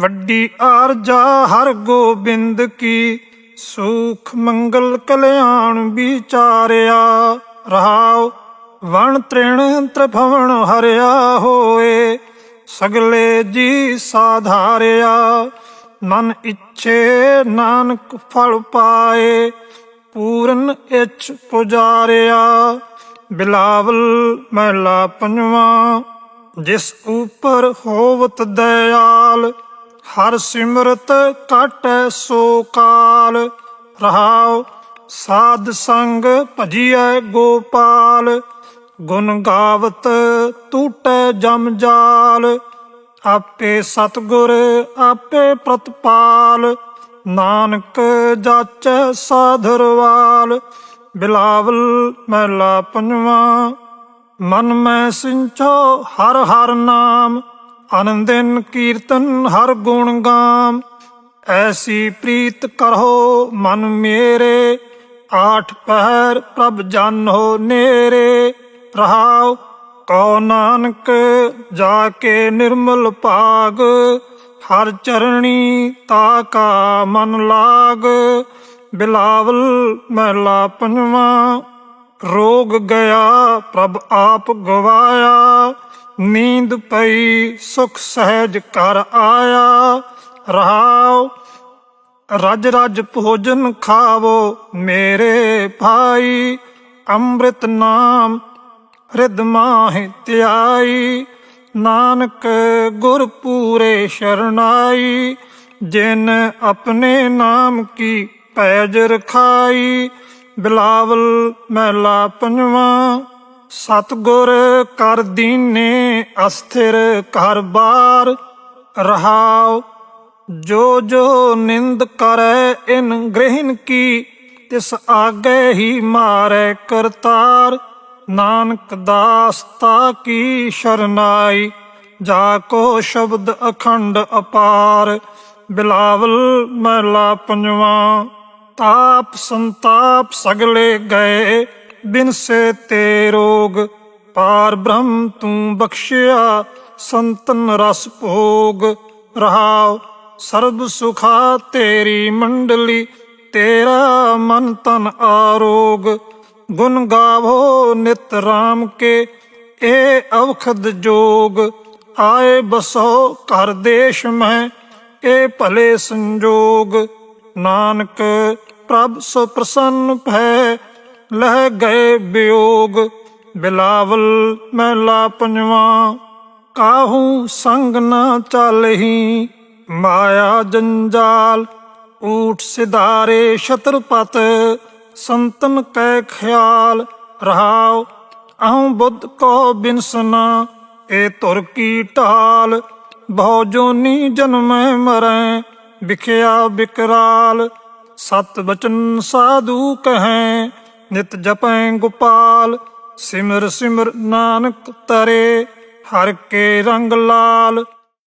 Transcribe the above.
ਵੱਡੀ ਆਰਜਾ ਹਰ ਗੋਬਿੰਦ ਕੀ, ਸੁਖ ਮੰਗਲ ਕਲਿਆਣ ਵਿਚਾਰਿਆ। ਰਹਾਉ ਵਣ ਤ੍ਰਿਣ ਤ੍ਰਿਭਵਨ ਹਰਿਆ ਹੋਏ, ਸਗਲੇ ਜੀ ਸਾਧਾਰਿਆ। ਮਨ ਇੱਛੇ ਨਾਨਕ ਫਲ ਪਾਏ, ਪੂਰਨ ਇੱਛ ਪੁਜਾਰਿਆ। ਬਿਲਾਵਲ ਮਹਿਲਾ ਪੰਜਵਾ, ਜਿਸ ਉਪਰ ਹੋਵਤ ਦਇਆਲ ਹਰ ਸਿਮਰਤ ਕਾਟੈ ਸੋ ਕਾਲ, ਰਹਾਉ ਸਾਧ ਸੰਗ ਭਜੀਐ ਗੋਪਾਲ, ਗੁਣ ਗਾਵਤ ਟੂਟੈ ਜਮ ਜਾਲ, ਆਪੇ ਸਤਗੁਰ, ਆਪੇ ਪ੍ਰਤਪਾਲ, ਨਾਨਕ ਜਾਚੈ ਸਾਧਰਵਾਲ ਬਿਲਾਵਲ ਮਹਿਲਾ ਪੰਜਵਾ, ਮਨ ਮੈਂ ਸਿੰਚੋ ਹਰ ਹਰ ਨਾਮ ਅਨੰਦਿਨ ਕੀਰਤਨ ਹਰ ਗੁਣ ਗਾਮ। ਐਸੀ ਪ੍ਰੀਤ ਕਰੋ ਮਨ ਮੇਰੇ, ਆਠ ਪਹਿਰ ਪ੍ਰਭ ਜਾਨੋ ਨੇਰੇ। ਰਹਾਉ ਕਉ ਨਾਨਕ, ਜਾ ਕੇ ਨਿਰਮਲ ਭਾਗ। ਹਰ ਚਰਣੀ ਤਾ ਕਾ ਮਨ ਲਾਗ। ਬਿਲਾਵਲ ਮਹਿਲਾ ਪੰਜਵਾ, ਰੋਗ ਗਿਆ ਪ੍ਰਭ ਆਪ ਗਵਾਇਆ। ਨੀਂਦ ਪਈ, ਸੁਖ ਸਹਿਜ ਕਰ ਆਇਆ। ਰਹਾਉ ਰਜ ਰਜ ਭੋਜਨ ਖਾਵੋ ਮੇਰੇ ਭਾਈ। ਅੰਮ੍ਰਿਤ ਨਾਮ ਰਿਦ ਮਾਹਿ ਧਿਆਈ। ਨਾਨਕ ਗੁਰ ਪੂਰੇ ਸ਼ਰਨਾਈ, ਜਿਨ ਆਪਣੇ ਨਾਮ ਕੀ ਪੈਜ ਰਖਾਈ। ਬਿਲਾਵਲ ਮਹਿਲਾ ਪੰਜਵਾ ਸਤਗੁਰ ਕਰ ਦੀਨੇ ਅਸਥਿਰ ਘਰ ਬਾਰ ਰਹਾਉ, ਜੋ ਜੋ ਨਿੰਦ ਕਰੈ ਇਨ ਗ੍ਰਹਿਨ ਕੀ, ਤਿਸ ਆਗੇ ਹੀ ਮਾਰੈ ਕਰਤਾਰ। ਨਾਨਕ ਦਾਸ ਤਾ ਕੀ ਸ਼ਰਨਾਈ, ਜਾ ਕੋ ਸ਼ਬਦ ਅਖੰਡ ਅਪਾਰ। ਬਿਲਾਵਲ ਮਹਿਲਾ ਪੰਜਵਾ, ਤਾਪ ਸੰਤਾਪ ਸਗਲੇ ਗਏ ਬਿਨ ਸੇ ਤੇ ਰੋਗ, ਪਾਰ ਬ੍ਰਹਮ ਤੂੰ ਬਖਸ਼ਿਆ, ਸੰਤਨ ਰਸ ਭੋਗ। ਰਹਾਉ, ਸਰਬ ਸੁਖਾ ਤੇਰੀ ਮੰਡਲੀ, ਤੇਰਾ ਮਨ ਤਨ ਆਰੋਗ। ਗੁਣ ਗਾਵੋ ਨਿਤ ਰਾਮ ਕੇ, ਏ ਅਵਖਦ ਜੋਗ। ਆਏ ਬਸੋ ਘਰ ਦੇਸ਼ ਮੈਂ ਏ ਭਲੇ ਸੰਜੋਗ। ਨਾਨਕ ਪ੍ਰਭ ਸੋ ਪ੍ਰਸੰਨ ਭੈ ਲਹਿ ਗਏ ਬਿਯੋਗ ਬਿਲਾਵਲ ਮਹਿਲਾ ਪੰਜਵਾ। ਕਾਹੂ ਸੰਗ ਨਾ ਚਾਲਹੀ ਮਾਇਆ ਜੰਜਾਲ, ਊਠ ਸਿਧਾਰੇ ਸ਼ਤਰਪਤ ਸੰਤਨ ਕੈ ਖਿਆਲ, ਰਹਾਉ, ਅਹੰ ਬੁੱਧ ਕੋ ਬਿਨਸਨਾ ਏ ਤੁਰ ਕੀ ਢਾਲ, ਬਹੁ ਜੋਨੀ ਜਨਮੈ ਮਰੈ, ਵਿਖਿਆ ਬਿਕਰਾਲ, ਸਤ ਬਚਨ ਸਾਧੂ ਕਹੈ ਨਿਤ ਜਪੈ ਗੋਪਾਲ ਸਿਮਰ ਸਿਮਰ ਨਾਨਕ ਤਰੇ ਹਰ ਕੇ ਰੰਗ ਲਾਲ।